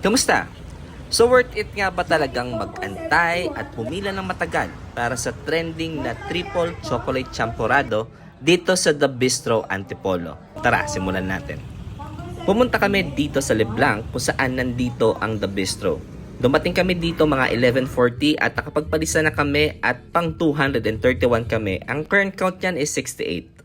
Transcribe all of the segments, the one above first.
Kamusta? So worth it nga ba talagang mag-antay at pumila ng matagal para sa trending na triple chocolate champorado dito sa The Bistro Antipolo? Tara, simulan natin. Pumunta kami dito sa Leblanc kung saan nandito ang The Bistro. Dumating kami dito mga 11.40 at nakapagpalisa na kami at pang 231 kami. Ang current count niyan is 68.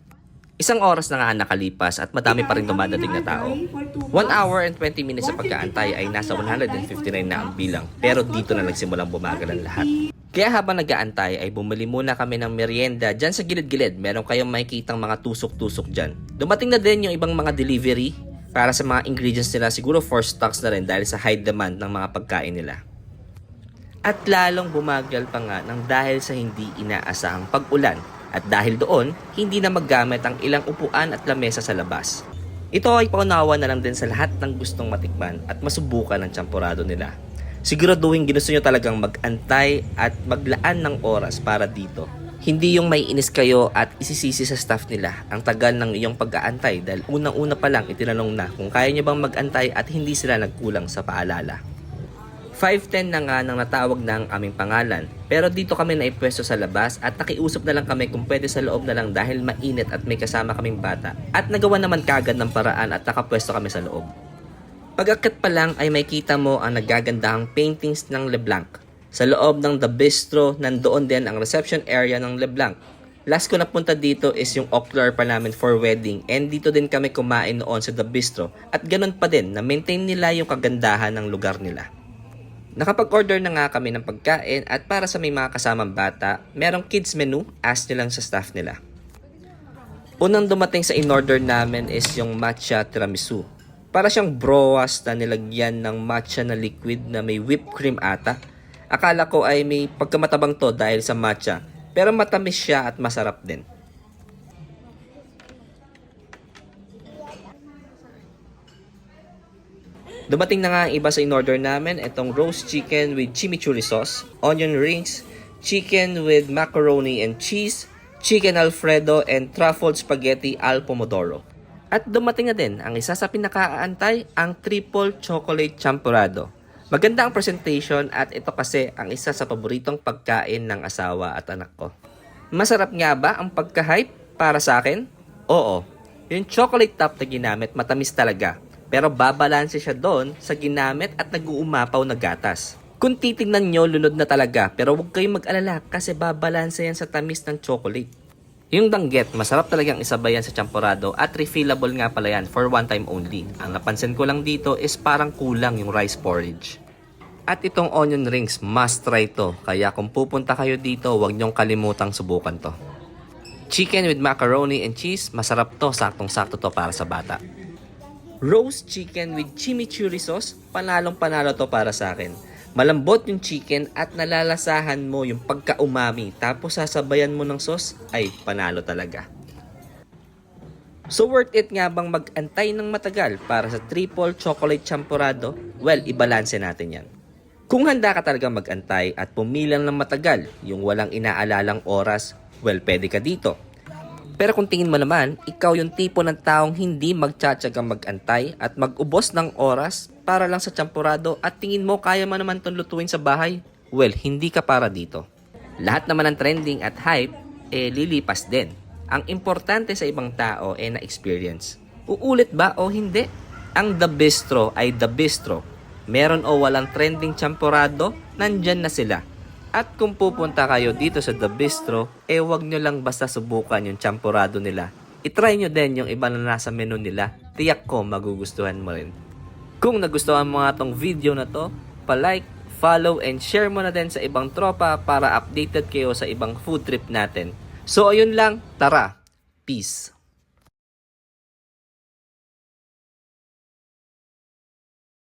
Isang oras na nga nakalipas at madami pa rin dumadating na tao. 1 hour and 20 minutes sa pagkaantay ay nasa 159 na ang bilang pero dito na nagsimulang bumagal ang lahat. Kaya habang nag-aantay ay bumili muna kami ng merienda dyan sa gilid-gilid. Meron kayong makikitang mga tusok-tusok dyan. Dumating na din yung ibang mga delivery para sa mga ingredients nila siguro for stocks na rin dahil sa high demand ng mga pagkain nila. At lalong bumagal pa nga ng dahil sa hindi inaasahang pag-ulan at dahil doon, hindi na maggamit ang ilang upuan at lamesa sa labas. Ito ay paunawa na lang din sa lahat ng gustong matikman at masubukan ng champurado nila. Siguraduhin ginusto nyo talagang mag-antay at maglaan ng oras para dito. Hindi yung may inis kayo at isisisi sa staff nila ang tagal ng iyong pag-aantay dahil unang-una pa lang itinanong na kung kaya nyo bang mag-antay at hindi sila nagkulang sa paalala. 5.10 na nga nang natawag na ang aming pangalan. Pero dito kami naipwesto sa labas at nakiusap na lang kami kung pwede sa loob na lang dahil mainit at may kasama kaming bata. At nagawa naman kagad ng paraan at nakapwesto kami sa loob. Pag-akit pa lang ay may kita mo ang nagagandahang paintings ng Leblanc. Sa loob ng The Bistro, nandoon din ang reception area ng Leblanc. Last ko napunta dito is yung Oclar pa namin for wedding and dito din kami kumain noon sa The Bistro at ganun pa din na maintain nila yung kagandahan ng lugar nila. Nakapag-order na nga kami ng pagkain at para sa may mga kasamang bata, merong kids menu, ask nyo lang sa staff nila. Unang dumating sa in-order namin is yung matcha tiramisu. Para siyang broas na nilagyan ng matcha na liquid na may whipped cream ata. Akala ko ay may pagkamatabang to dahil sa matcha, pero matamis siya at masarap din. Dumating na nga ang iba sa in-order namin, itong roast chicken with chimichurri sauce, onion rings, chicken with macaroni and cheese, chicken alfredo, and truffled spaghetti al pomodoro. At dumating na din ang isa sa pinakaaantay, ang triple chocolate champurrado. Maganda ang presentation at ito kasi ang isa sa paboritong pagkain ng asawa at anak ko. Masarap nga ba ang pagka-hype para sa akin? Oo. Yung chocolate top na ginamit matamis talaga. Pero babalanse siya doon sa ginamit at nag-uumapaw na gatas. Kung titignan nyo, lunod na talaga. Pero huwag kayong mag-alala kasi babalanse yan sa tamis ng chocolate. Yung danggit, masarap talagang isabayan sa champurado at refillable nga pala yan for one time only. Ang napansin ko lang dito is parang kulang yung rice porridge. At itong onion rings, must try to. Kaya kung pupunta kayo dito, huwag nyong kalimutang subukan to. Chicken with macaroni and cheese, masarap to, saktong-sakto to para sa bata. Roast chicken with chimichurri sauce, panalong panalo to para sa akin. Malambot yung chicken at nalalasahan mo yung pagka-umami tapos sasabayan mo ng sauce, ay panalo talaga. So worth it nga bang mag-antay ng matagal para sa triple chocolate champurado? Well, ibalanse natin yan. Kung handa ka talaga mag-antay at pumilang ng matagal, yung walang inaalalang oras, well, pwede ka dito. Pero kung tingin mo naman, ikaw yung tipo ng taong hindi magtsatsagang mag-antay at mag-ubos ng oras para lang sa champurado at tingin mo kaya mo naman itong lutuin sa bahay, well, hindi ka para dito. Lahat naman ng trending at hype, eh lilipas din. Ang importante sa ibang tao eh na-experience. Uulit ba o hindi? Ang The Bistro ay The Bistro. Meron o walang trending champurado, nandyan na sila. At kung pupunta kayo dito sa The Bistro, eh wag nyo lang basta subukan yung champurado nila. I-try nyo din yung iba na nasa menu nila. Tiyak ko magugustuhan mo rin. Kung nagustuhan mo nga tong video na to, pa-like, follow, and share mo na din sa ibang tropa para updated kayo sa ibang food trip natin. So ayun lang, tara! Peace!